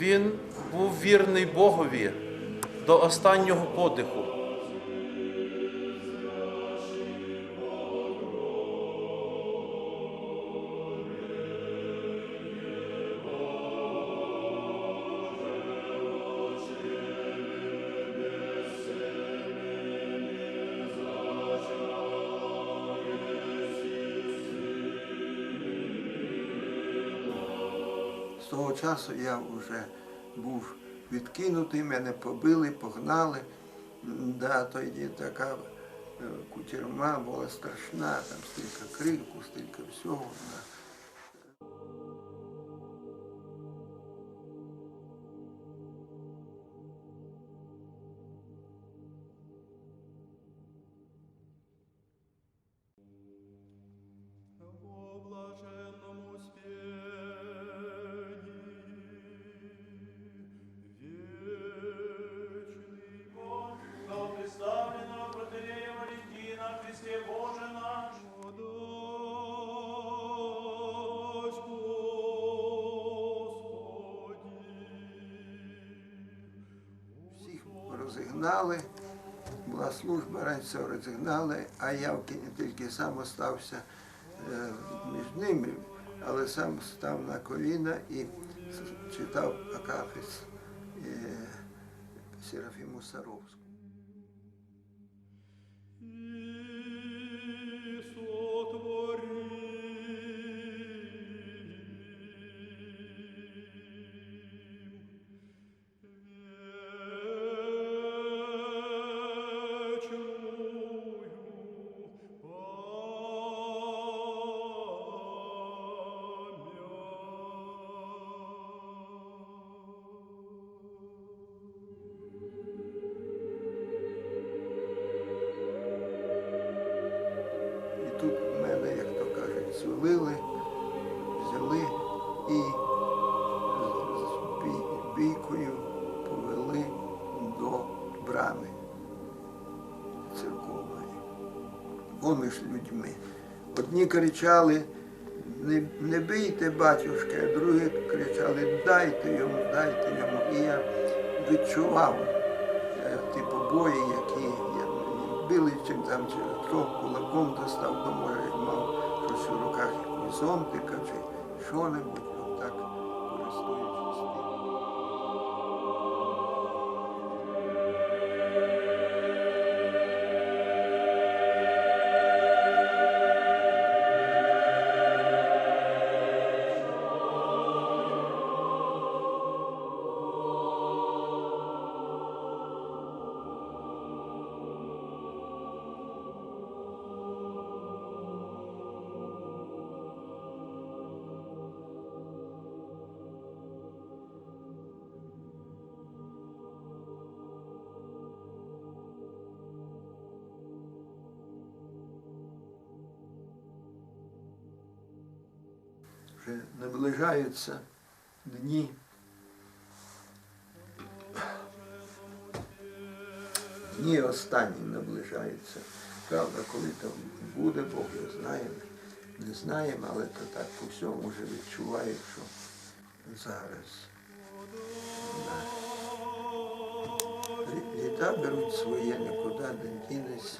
Він був вірний Богові до останнього подиху. З того часу я вже був відкинутий, мене побили, погнали. Да, тоді така е, кутерма була страшна, там стільки крику, стільки всього. Да. Розігнали, була служба, раніше розігнали, а я тільки сам остався е, між ними, але сам став на коліна і читав Акафіс е, Серафіму Саровську. Кажуть, взяли і з- бійкою повели до брами церковної, поміж людьми. Одні кричали, не, не бийте батюшка, а другі кричали, дайте йому, дайте йому. І я відчував е, ті побої, які я, били чим там, чи хто кулаком достав, то може мав у руках, якусь зонтика чи що-небудь, Вже наближаються дні. Дні останні наближаються. Правда, коли там буде, Бог не знає. Не знаємо, але то так по всьому вже відчуваю, що зараз. Літа беруть своє, нікуди не дінеться.